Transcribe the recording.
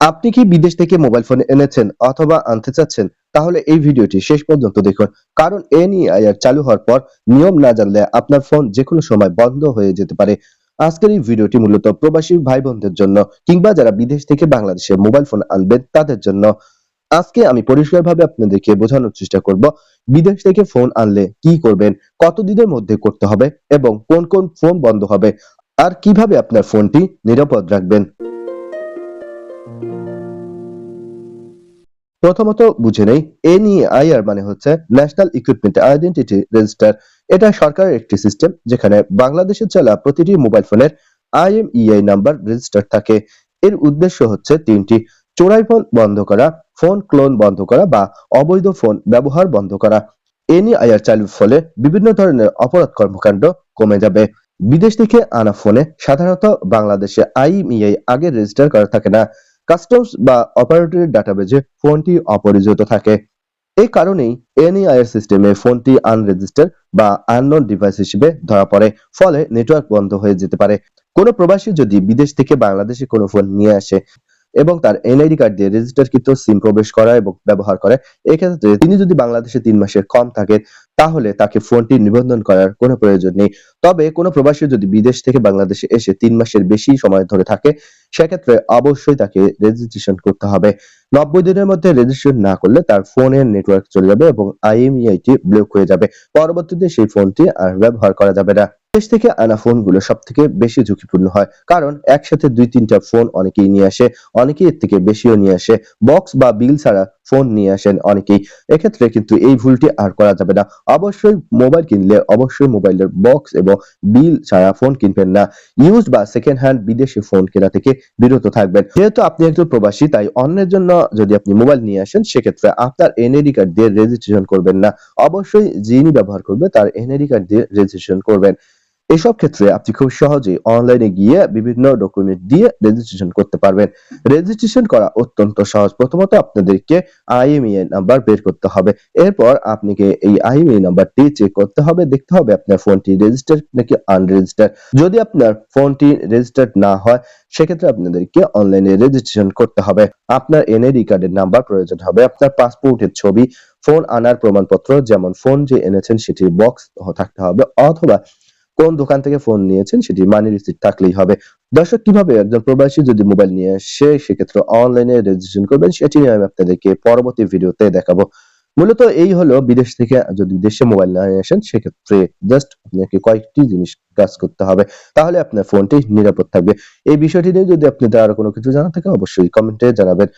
আপনি কি বিদেশ থেকে মোবাইল ফোন এনেছেন অথবা আনতে চাচ্ছেন? তাহলে এই ভিডিওটি শেষ পর্যন্ত দেখুন। কারণ এনইআইআর চালু হওয়ার পর নিয়ম না জানলে আপনার ফোন যে কোনো সময় বন্ধ হয়ে যেতে পারে। আজকের এই ভিডিওটি মূলত প্রবাসী ভাই বোনদের জন্য কিংবা যারা বিদেশ থেকে বাংলাদেশে মোবাইল ফোন আনবেন তাদের জন্য। আজকে আমি পরিষ্কারভাবে আপনাদেরকে বোঝানোর চেষ্টা করব, বিদেশ থেকে ফোন আনলে কি করবেন, কতদিনের মধ্যে করতে হবে এবং কোন কোন ফোন বন্ধ হবে, আর কীভাবে আপনার ফোনটি নিরাপদ রাখবেন। প্রথমত বুঝে নেই, এনইআইআর মানে হচ্ছে ন্যাশনাল ইকুইপমেন্ট আইডেন্টিটি রেজিস্টার। এটা সরকারের একটি সিস্টেম যেখানে বাংলাদেশে চলা প্রতিটি মোবাইল ফোনের আইএমইআই নাম্বার রেজিস্টার থাকে। এর উদ্দেশ্য হচ্ছে তিনটি, চোরাই ফোন বন্ধ করা, ফোন ক্লোন বন্ধ করা বা অবৈধ ফোন ব্যবহার বন্ধ করা। এনইআইআর চালুর ফলে বিভিন্ন ধরনের অপরাধ কর্মকাণ্ড কমে যাবে। বিদেশ থেকে আনা ফোনে সাধারণত বাংলাদেশে আইএমইআই আগে রেজিস্টার করা থাকে না। কাস্টমস বা অপারেটরের ডাটাবেজে ফোনটি অপরিচিত থাকে। এই কারণেই এনইআইআর সিস্টেমে ফোনটি আনরেজিস্টার বা আননোন ডিভাইস হিসেবে ধরা পড়ে, ফলে নেটওয়ার্ক বন্ধ হয়ে যেতে পারে। কোনো প্রবাসী যদি বিদেশ থেকে বাংলাদেশে কোনো ফোন নিয়ে আসে এবং তার এনআইডি কার্ড দিয়ে রেজিস্টারকৃত সিম প্রবেশ করা এবং ব্যবহার করে, এক্ষেত্রে তিনি যদি বাংলাদেশে তিন মাসের কম থাকে তাহলে তাকে ফোনটি নিবন্ধন করার কোনো প্রয়োজন নেই। তবে কোনো প্রবাসী যদি বিদেশ থেকে বাংলাদেশে এসে তিন মাসের বেশি সময় ধরে থাকে, সেক্ষেত্রে অবশ্যই তাকে রেজিস্ট্রেশন করতে হবে। নব্বই দিনের মধ্যে রেজিস্ট্রেশন না করলে তার ফোনের নেটওয়ার্ক চলে যাবে এবং আইএমইআইটি ব্লক হয়ে যাবে। পরবর্তীতে সেই ফোনটি আর ব্যবহার করা যাবে না। দেশ থেকে আনা ফোনগুলো সব থেকে বেশি ঝুঁকিপূর্ণ হয়। কারণ একসাথে দুই, তিনটা ফোন অনেকেই নিয়ে আসে, অনেকেই এর থেকে বেশিও নিয়ে আসে। বক্স বা বিল ছাড়া ফোন নিয়ে আসেন অনেকেই। এক্ষেত্রে কিন্তু এই ভুলটি আর করা যাবে না। অবশ্যই মোবাইল কিনলে অবশ্যই মোবাইলের বক্স এবং বিল ছাড়া ফোন কিনবেন না। ইউজ বা সেকেন্ড হ্যান্ড বিদেশি ফোন কেনা থেকে বিরত থাকবেন। যেহেতু আপনি একজন প্রবাসী, তাই অন্যের জন্য যদি আপনি মোবাইল নিয়ে আসেন, সেক্ষেত্রে আপনার এনআইডি কার্ড দিয়ে রেজিস্ট্রেশন করবেন না। অবশ্যই যিনি ব্যবহার করবে, তার এনআইডি কার্ড দিয়ে রেজিস্ট্রেশন করবেন। এসব ক্ষেত্রে আপনি খুব সহজেই অনলাইনে গিয়ে বিভিন্ন ডকুমেন্ট দিয়ে রেজিস্ট্রেশন করতে পারবেন। রেজিস্ট্রেশন করা অত্যন্ত সহজ। প্রথমত আপনাদেরকে আইএমইআই নাম্বার বের করতে হবে। এরপর আপনাকে এই আইএমইআই নাম্বারটি চেক করতে হবে। দেখতে হবে আপনার ফোনটি রেজিস্টার্ড নাকি আনরেজিস্টার যদি আপনার ফোনটি রেজিস্টার্ড না হয়, সেক্ষেত্রে আপনাদেরকে অনলাইনে রেজিস্ট্রেশন করতে হবে। আপনার এনআইডি কার্ডের নাম্বার প্রয়োজন হবে। আপনার পাসপোর্টের ছবি ফোন আনার প্রমাণপত্র, যেমন ফোন যে এনেছেন, সেটির বক্স থাকতে হবে। অথবা কোন দোকান থেকে ফোন নিয়েছেন সেটি মানি রিসিট থাকলেই হবে। দর্শক, কীভাবে একজন প্রবাসী যদি মোবাইল নিয়ে আসে, সেক্ষেত্রে অনলাইনে রেজিস্ট্রেশন করবেন সেটি নিয়ে আমি আপনাদেরকে পরবর্তী ভিডিওতে দেখাবো। মূলত এই হলো বিদেশ থেকে যদি দেশে মোবাইল না আসেন, সেক্ষেত্রে জাস্ট আপনাকে কয়েকটি জিনিস কাজ করতে হবে। তাহলে আপনার ফোনটি নিরাপদ থাকবে। এই বিষয়টি নিয়ে যদি আপনাদের আরও কোনো কিছু জানা থাকে, অবশ্যই কমেন্টে জানাবেন।